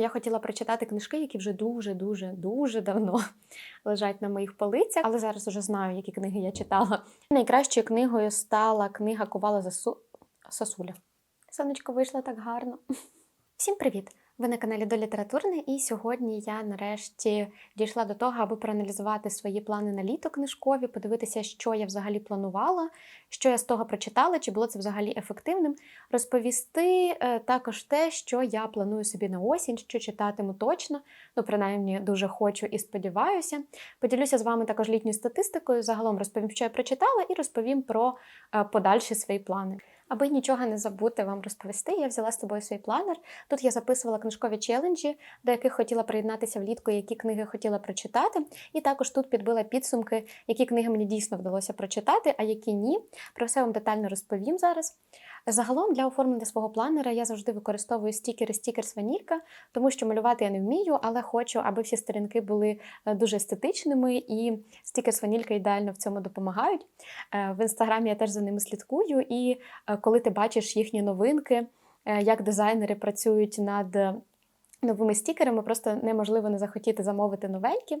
Я хотіла прочитати книжки, які вже дуже, дуже, дуже давно лежать на моїх полицях, але зараз уже знаю, які книги я читала. Найкращою книгою стала книга Ковала Засу... Сосуля. Сонечко вийшло так гарно. Всім привіт! Ви на каналі до літературне, і сьогодні я нарешті дійшла до того, аби проаналізувати свої плани на літо книжкові, подивитися, що я взагалі планувала, що я з того прочитала, чи було це взагалі ефективним. Розповісти е, також те, що я планую собі на осінь, що читатиму точно, ну принаймні дуже хочу і сподіваюся. Поділюся з вами також літньою статистикою. Загалом розповім, що я прочитала, і розповім про е, подальші свої плани. Аби нічого не забути вам розповісти, я взяла з собою свій планер. Тут я записувала книжкові челенджі, до яких хотіла приєднатися влітку, які книги хотіла прочитати. І також тут підбила підсумки, які книги мені дійсно вдалося прочитати, а які ні. Про все вам детально розповім зараз. Загалом для оформлення свого планера я завжди використовую стікери стікерс ванілька, тому що малювати я не вмію, але хочу, аби всі сторінки були е, дуже естетичними, і стікерс ванілька ідеально в цьому допомагають. Е, В інстаграмі я теж за ними слідкую, і е, коли ти бачиш їхні новинки, е, як дизайнери працюють над новими стікерами, просто неможливо не захотіти замовити новенькі.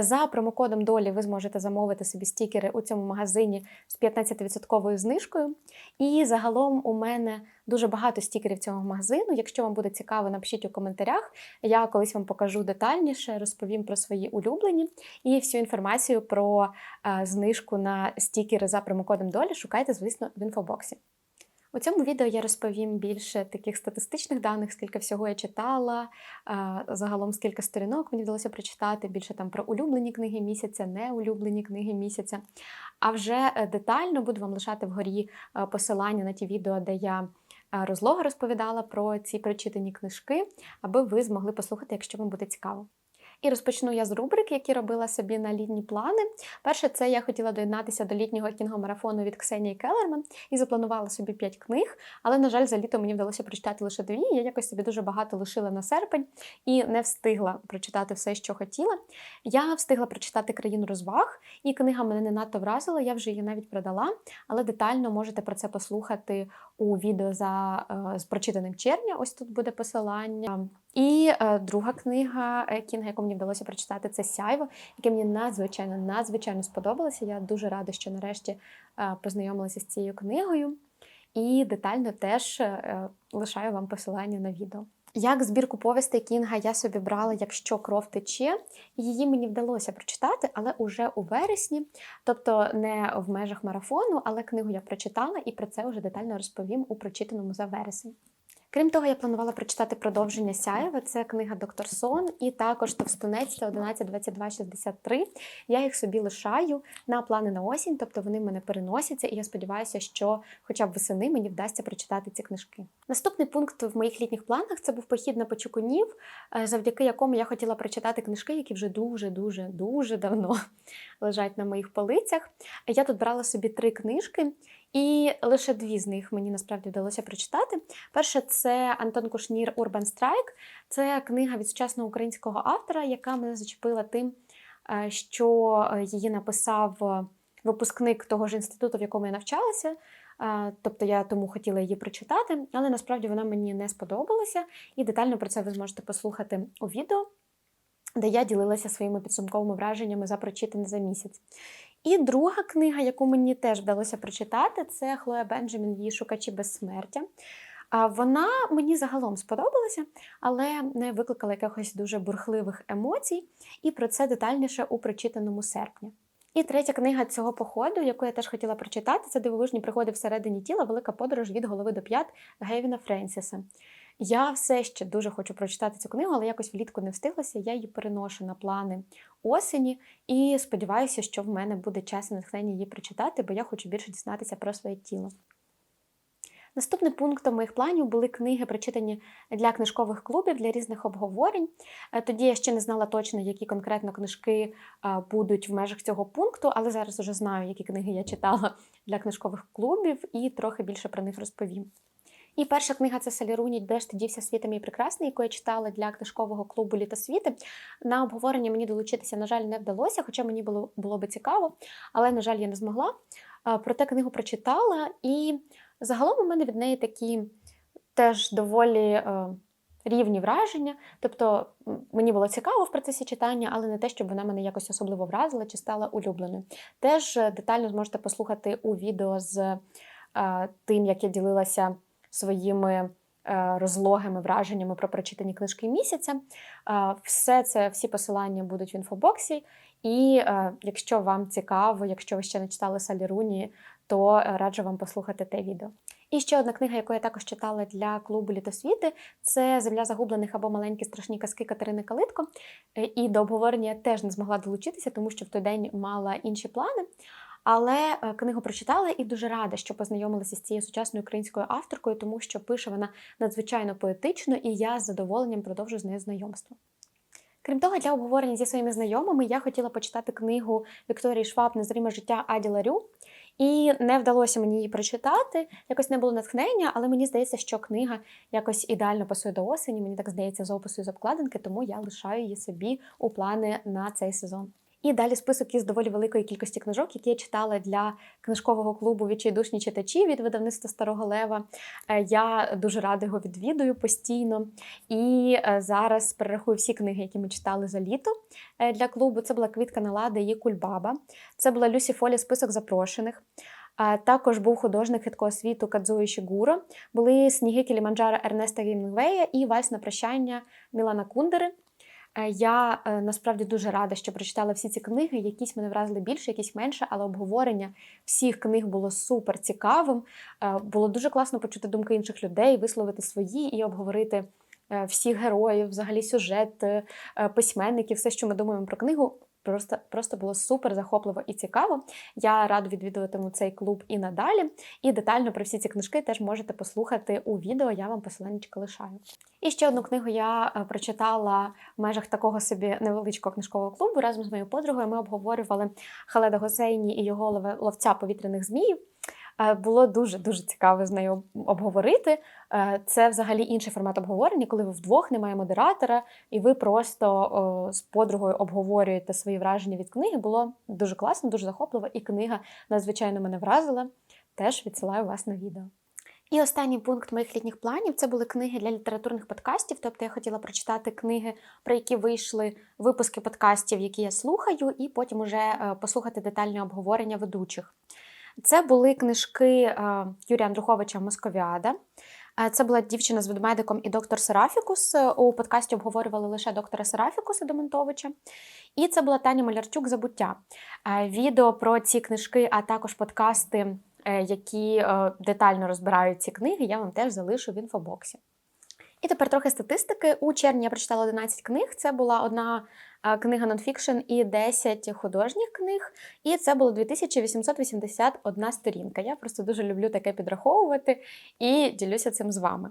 За промокодом Долі ви зможете замовити собі стікери у цьому магазині з 15% знижкою. І загалом у мене дуже багато стікерів цього магазину. Якщо вам буде цікаво, напишіть у коментарях. Я колись вам покажу детальніше, розповім про свої улюблені і всю інформацію про е, знижку на стікери за промокодом Долі шукайте, звісно, в інфобоксі. У цьому відео я розповім більше таких статистичних даних, скільки всього я читала, загалом скільки сторінок мені вдалося прочитати, більше там про улюблені книги місяця, неулюблені книги місяця. А вже е, детально буду вам лишати вгорі е, посилання на ті відео, де я е, розлого розповідала про ці прочитані книжки, аби ви змогли послухати, якщо вам буде цікаво. І розпочну я з рубрик, які робила собі на літні плани. Перше, це я хотіла доєднатися до літнього кінгомарафону від Ксенії Келерман і запланувала собі 5 книг. Але, на жаль, за літо мені вдалося прочитати лише дві. Я якось собі дуже багато лишила на серпень і не встигла прочитати все, що хотіла. Я встигла прочитати країну розваг, і книга мене не надто вразила. Я вже її навіть продала, але детально можете про це послухати у відео за з прочитаним червня. Ось тут буде посилання. І е, друга книга е, Кінга, яку мені вдалося прочитати, це Сяйво, яке мені надзвичайно надзвичайно сподобалося. Я дуже рада, що нарешті е, познайомилася з цією книгою. І детально теж е, лишаю вам посилання на відео. Як збірку повістей Кінга я собі брала, якщо кров тече, її мені вдалося прочитати, але уже у вересні, тобто не в межах марафону, але книгу я прочитала і про це вже детально розповім у прочитаному за вересень. Крім того, я планувала прочитати продовження Сяєва, це книга Доктор Сон, і також Товстунець та 11.22.63. Я їх собі лишаю на плани на осінь, тобто вони в мене переносяться, і я сподіваюся, що хоча б весени мені вдасться прочитати ці книжки. Наступний пункт в моїх літніх планах це був похід на Почукунів, е, завдяки якому я хотіла прочитати книжки, які вже дуже-дуже дуже давно лежать на моїх полицях. Я тут брала собі три книжки. І лише дві з них мені насправді вдалося прочитати. Перше це Антон Кушнір Урбан Страйк. Це книга від сучасного українського автора, яка мене зачепила тим, е, що її написав випускник того ж інституту, в якому я навчалася. Е, тобто я тому хотіла її прочитати, але насправді вона мені не сподобалася, і детально про це ви зможете послухати у відео, де я ділилася своїми підсумковими враженнями за прочитане за місяць. І друга книга, яку мені теж вдалося прочитати, це Хлоя Бенджамін її шукачі безсмертя. Вона мені загалом сподобалася, але не викликала якихось дуже бурхливих емоцій, і про це детальніше у прочитаному серпні. І третя книга цього походу, яку я теж хотіла прочитати, це дивовижні пригоди всередині тіла, велика подорож від голови до п'ят Гевіна Френсіса. Я все ще дуже хочу прочитати цю книгу, але якось влітку не встиглася. Я її переношу на плани осені і сподіваюся, що в мене буде час і натхнення її прочитати, бо я хочу більше дізнатися про своє тіло. Наступним пунктом моїх планів були книги, прочитані для книжкових клубів, для різних обговорень. Е, тоді я ще не знала точно, які конкретно книжки будуть в межах цього пункту, але зараз вже знаю, які книги я читала для книжкових клубів, і трохи більше про них розповім. І перша книга це Саліруні Де ж ти дівся світом і прекрасний, яку я читала для книжкового клубу Літосвіти. На обговорення мені долучитися, на жаль, не вдалося, хоча мені було було би цікаво, але, на жаль, я не змогла. Проте книгу прочитала, і загалом у мене від неї такі теж доволі е, рівні враження. Тобто мені було цікаво в процесі читання, але не те, щоб вона мене якось особливо вразила чи стала улюбленою. Теж е, детально зможете послухати у відео з е, тим, як я ділилася своїми е, розлогими враженнями про прочитані книжки місяця. Е, Все це, всі посилання будуть в інфобоксі. І е, якщо вам цікаво, якщо ви ще не читали Салі Руні, то раджу вам послухати те відео. І ще одна книга, яку я також читала для клубу Літосвіти, це Земля загублених або маленькі страшні казки Катерини Калитко. І до обговорення я теж не змогла долучитися, тому що в той день мала інші плани. Але е, книгу прочитала і дуже рада, що познайомилася з цією сучасною українською авторкою, тому що пише вона надзвичайно поетично, і я з задоволенням продовжу з нею знайомство. Крім того, для обговорення зі своїми знайомими я хотіла почитати книгу Вікторії Шваб Незріме життя Аді Ларю. І не вдалося мені її прочитати, якось не було натхнення, але мені здається, що книга якось ідеально пасує до осені. Мені так здається з опису і з обкладинки, тому я лишаю її собі у плани на цей сезон. І далі список із доволі великої кількості книжок, які я читала для книжкового клубу Відчайдушні читачі від видавництва Старого Лева. Е, Я дуже рада його відвідую постійно. І е, зараз перерахую всі книги, які ми читали за літо е, для клубу. Це була Квітка Налади і Кульбаба. Це була Люсі Фолі список запрошених. Також був художник хиткого світу Кадзуї Шігуро. Були сніги Кіліманджаро Ернеста Гімінгвея і Вальс на прощання Мілана Кундери. Е, Я е, насправді дуже рада, що прочитала всі ці книги. Якісь мене вразили більше, якісь менше, але обговорення всіх книг було супер цікавим. Е, Було дуже класно почути думки інших людей, висловити свої і обговорити всіх героїв, взагалі сюжет, письменників, все, що ми думаємо про книгу. Просто, просто було супер захопливо і цікаво. Я радо відвідуватиму цей клуб і надалі. І детально про всі ці книжки теж можете послухати у відео. Я вам посилання лишаю. І ще одну книгу я е, прочитала в межах такого собі невеличкого книжкового клубу разом з моєю подругою. Ми обговорювали Халеда Госейні і його ловця повітряних зміїв. Е, Було дуже дуже цікаво з нею обговорити. Е, Це взагалі інший формат обговорення, коли ви вдвох немає модератора, і ви просто з подругою обговорюєте свої враження від книги. Було дуже класно, дуже захопливо, і книга надзвичайно мене вразила. Теж відсилаю вас на відео. І останній пункт моїх літніх планів це були книги для літературних подкастів. Тобто я хотіла прочитати книги, про які вийшли випуски подкастів, які я слухаю, і потім уже е, послухати детальне обговорення ведучих. Це були книжки е, Юрія Андруховича Московіада. Е, Це була дівчина з ведмедиком і доктор Серафікус. Е, У подкасті обговорювали лише доктора Серафікуса Демонтовича. І це була Таня Малярчук Забуття. Відео про ці книжки, а також подкасти, які детально розбирають ці книги, я вам теж залишу в інфобоксі. І тепер трохи статистики. У червні я прочитала 11 книг. Це була одна книга нонфікшн і 10 художніх книг. І це було 2881 сторінка. Я просто дуже люблю таке підраховувати і ділюся цим з вами.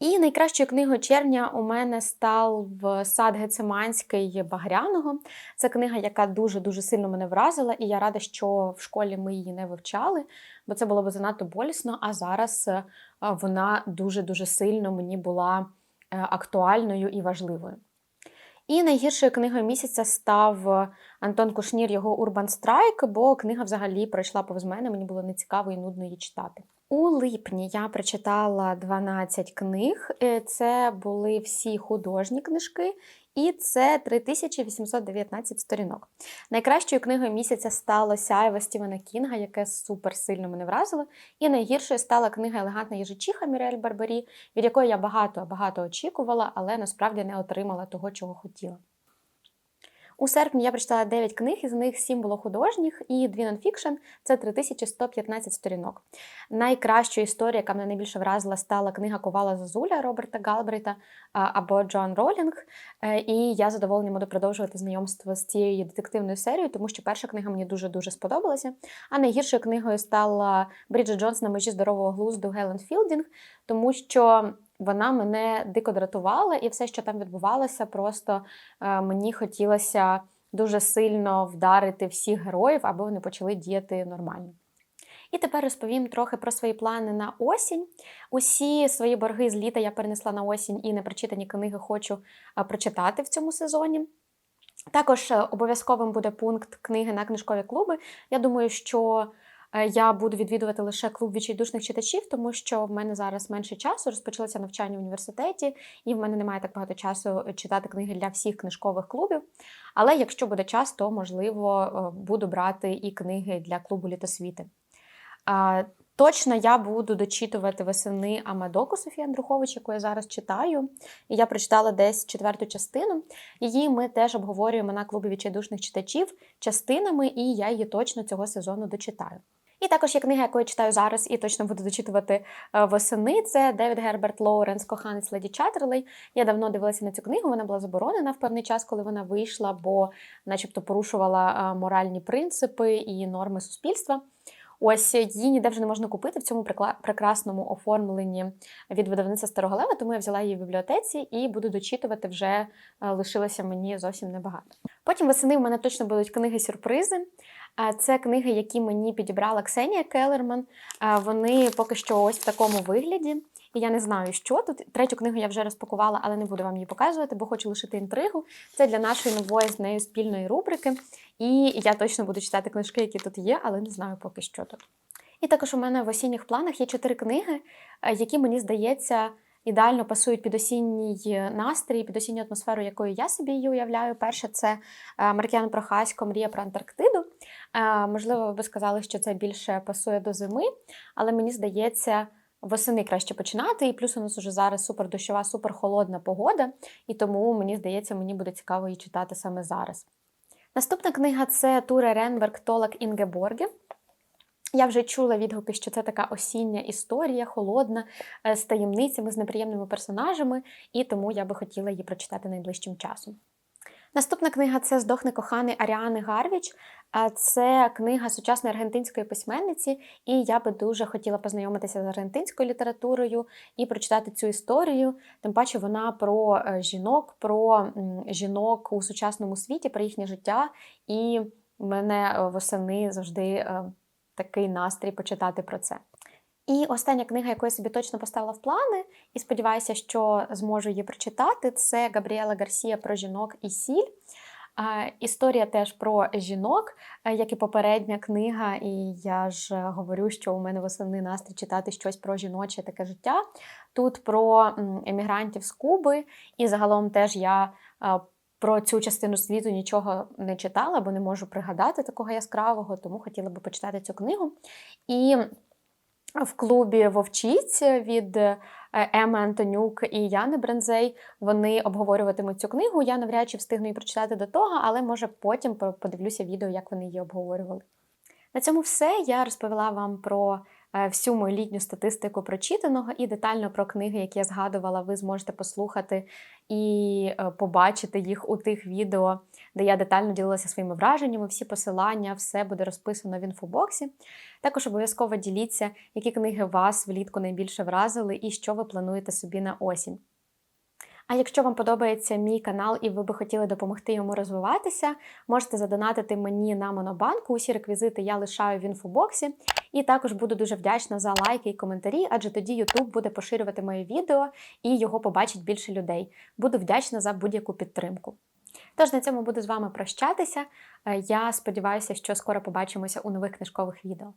І найкращою книгою червня у мене став сад Гециманський Багряного. Це книга, яка дуже-дуже сильно мене вразила, і я рада, що в школі ми її не вивчали, бо це було б занадто болісно. А зараз е, вона дуже-дуже сильно мені була е, актуальною і важливою. І найгіршою книгою місяця став е, Антон Кушнір, його Урбан Страйк, бо книга взагалі пройшла повз мене, мені було нецікаво і нудно її читати. У липні я прочитала 12 книг. Е, Це були всі художні книжки, і це 3819 сторінок. Найкращою книгою місяця стало Сяєво Стівена Кінга, яке супер сильно мене вразило. І найгіршою стала книга Елегантна їжачиха Мірель Барбарі, від якої я багато-багато очікувала, але насправді не отримала того, чого хотіла. У серпні я прочитала 9 книг, із них 7 було художніх і 2 нонфікшн – це 3115 сторінок. Найкращою історією, яка мене найбільше вразила, стала книга Ковала Зозуля Роберта Галбрейта або Джоан Ролінг. Е, І я з задоволенням буду продовжувати знайомство з цією детективною серією, тому що перша книга мені дуже-дуже сподобалася. А найгіршою книгою стала Бріджит Джонс на межі здорового глузду Гелен Філдінг, тому що вона мене дико дратувала, і все, що там відбувалося, просто е, мені хотілося дуже сильно вдарити всіх героїв, аби вони почали діяти нормально. І тепер розповім трохи про свої плани на осінь. Усі свої борги з літа я перенесла на осінь і непрочитані книги хочу е, прочитати в цьому сезоні. Також е, обов'язковим буде пункт книги на книжкові клуби. Я думаю, що Я буду відвідувати лише клуб відчайдушних читачів, тому що в мене зараз менше часу, розпочалося навчання в університеті, і в мене немає так багато часу читати книги для всіх книжкових клубів. Але якщо буде час, то можливо е, буду брати і книги для клубу літосвіти. Точно я буду дочитувати весени Амадоку Софії Андрухович, яку я зараз читаю. І я прочитала десь четверту частину. Її ми теж обговорюємо на клубі відчайдушних читачів частинами, і я її точно цього сезону дочитаю. І також є книга, яку я читаю зараз і точно буду дочитувати е, восени. Це Девід Герберт Лоуренс, коханець Леді Чаттерлей. Я давно дивилася на цю книгу. Вона була заборонена в певний час, коли вона вийшла, бо, начебто, порушувала е, моральні принципи і норми суспільства. Ось її ніде вже не можна купити в цьому прекрасному оформленні від видавництва Старого Лева, тому я взяла її в бібліотеці і буду дочитувати вже е, лишилося мені зовсім небагато. Потім весени в мене точно будуть книги-сюрпризи. Е, Це книги, які мені підібрала Ксенія Келерман. Е, Вони поки що ось в такому вигляді. І я не знаю, що тут. Третю книгу я вже розпакувала, але не буду вам її показувати, бо хочу лишити інтригу. Це для нашої нової з нею спільної рубрики. І я точно буду читати книжки, які тут є, але не знаю поки що тут. І також у мене в осінніх планах є чотири книги, е, які мені здається. Ідеально пасують під осінній настрій, під осінню атмосферу, якою я собі її уявляю. Перше це е, Маркіян Прохасько Мрія про Антарктиду. Е, Можливо, ви б сказали, що це більше пасує до зими, але мені здається, восени краще починати. І плюс у нас уже зараз супер дощова, супер холодна погода, і тому мені здається, мені буде цікаво її читати саме зараз. Наступна книга це Туре Ренберг Толак Інгеборге. Я вже чула відгуки, що це така осіння історія, холодна, е, з таємницями, з неприємними персонажами, і тому я би хотіла її прочитати найближчим часом. Наступна книга це Здохне коханий Аріани Гарвіч. Це книга сучасної аргентинської письменниці, і я би дуже хотіла познайомитися з аргентинською літературою і прочитати цю історію. Тим паче вона про е, жінок, про жінок у сучасному світі, про їхнє життя. І в мене е, восени завжди е, такий настрій почитати про це. І остання книга, яку я собі точно поставила в плани, і сподіваюся, що зможу її прочитати, це Габріела Гарсія про жінок і сіль. Історія теж про жінок, е, як і попередня книга, і я ж е, говорю, що у мене восени настрій читати щось про жіноче таке життя. Тут про емігрантів з Куби, і загалом теж я е, про цю частину світу нічого не читала, бо не можу пригадати такого яскравого, тому хотіла би почитати цю книгу. І в клубі Вовчиць від е, Еми Антонюк і Яни Брензей вони обговорюватимуть цю книгу. Я навряд чи встигну її прочитати до того, але може потім подивлюся відео, як вони її обговорювали. На цьому все. Я розповіла вам про всю мою літню статистику прочитаного і детально про книги, які я згадувала, ви зможете послухати і е, побачити їх у тих відео, де я детально ділилася своїми враженнями. Всі посилання, все буде розписано в інфобоксі. Також обов'язково діліться, які книги вас влітку найбільше вразили і що ви плануєте собі на осінь. А якщо вам подобається мій канал і ви би хотіли допомогти йому розвиватися, можете задонатити мені на Монобанку. Усі реквізити я лишаю в інфобоксі. І також буду дуже вдячна за лайки і коментарі, адже тоді YouTube буде поширювати моє відео і його побачить більше людей. Буду вдячна за будь-яку підтримку. Тож на цьому буду з вами прощатися. Е, Я сподіваюся, що скоро побачимося у нових книжкових відео.